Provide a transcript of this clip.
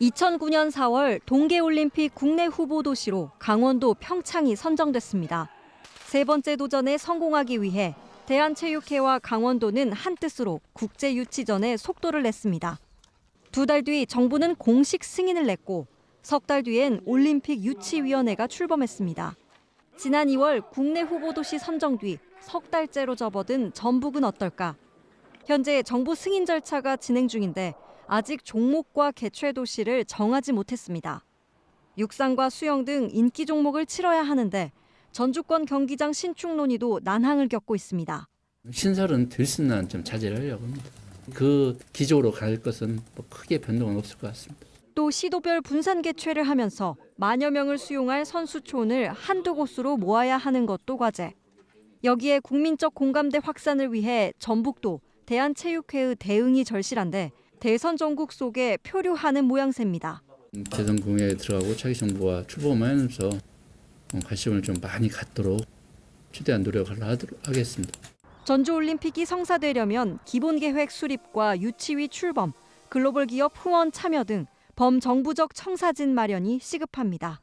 2009년 4월 동계올림픽 국내 후보 도시로 강원도 평창이 선정됐습니다. 세 번째 도전에 성공하기 위해 대한체육회와 강원도는 한뜻으로 국제유치전에 속도를 냈습니다. 두 달 뒤 정부는 공식 승인을 냈고 석 달 뒤엔 올림픽 유치위원회가 출범했습니다. 지난 2월 국내 후보 도시 선정 뒤 석 달째로 접어든 전북은 어떨까? 현재 정부 승인 절차가 진행 중인데 아직 종목과 개최 도시를 정하지 못했습니다. 육상과 수영 등 인기 종목을 치러야 하는데 전주권 경기장 신축 논의도 난항을 겪고 있습니다. 신설은 수한좀 자제를 하려고 합니다. 그 기조로 갈 것은 뭐 크게 변동은 없을 것 같습니다. 또 시도별 분산 개최를 하면서 만여 명을 수용할 선수촌을 한두 곳으로 모아야 하는 것도 과제. 여기에 국민적 공감대 확산을 위해 전북도 대한체육회의 대응이 절실한데 대선 전국 속에 표류하는 모양새입니다. 대선 공약에 들어가고 차기 정부와 출범하면서 관심을 좀 많이 갖도록 최대한 노력을 하도록 하겠습니다. 전주올림픽이 성사되려면 기본계획 수립과 유치위 출범, 글로벌 기업 후원 참여 등 범정부적 청사진 마련이 시급합니다.